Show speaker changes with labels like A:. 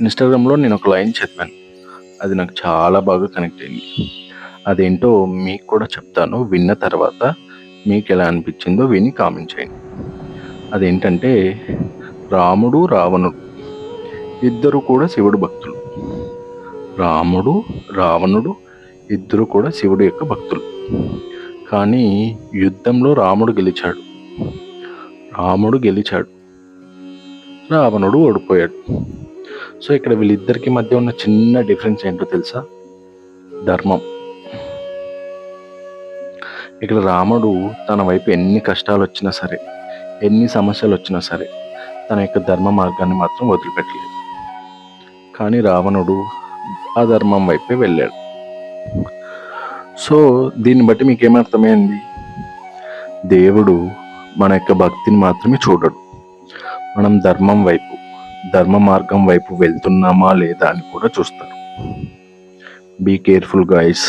A: ఇన్స్టాగ్రామ్లో నేను ఒక లైన్ చదివాను అది నాకు చాలా బాగా కనెక్ట్ అయింది. అదేంటో మీకు కూడా చెప్తాను. విన్న తర్వాత మీకు ఎలా అనిపించిందో విని కామెంట్ చేయండి. అదేంటంటే రాముడు రావణుడు. ఇద్దరు కూడా శివుడు భక్తులు. రాముడు రావణుడు ఇద్దరు కూడా శివుడు యొక్క భక్తులు. కానీ యుద్ధంలో రాముడు గెలిచాడు. రాముడు గెలిచాడు. రావణుడు ఓడిపోయాడు. సో ఇక్కడ వీళ్ళిద్దరికి మధ్య ఉన్న చిన్న డిఫరెన్స్ ఏంటో తెలుసా? ధర్మం. ఇక్కడ రాముడు తన వైపు ఎన్ని కష్టాలు వచ్చినా సరే ఎన్ని సమస్యలు వచ్చినా సరే తన యొక్క ధర్మ మార్గాన్ని మాత్రం వదిలిపెట్టలేదు. కానీ రావణుడు ఆ ధర్మం వైపే వెళ్ళాడు. సో దీన్ని బట్టి మీకేమర్థమైంది? దేవుడు మన యొక్క భక్తిని మాత్రమే చూడడు. మనం ధర్మం వైపు ధర్మ మార్గం వైపు వెళ్తున్నామా లేదా అని కూడా చూస్తారు. Be careful guys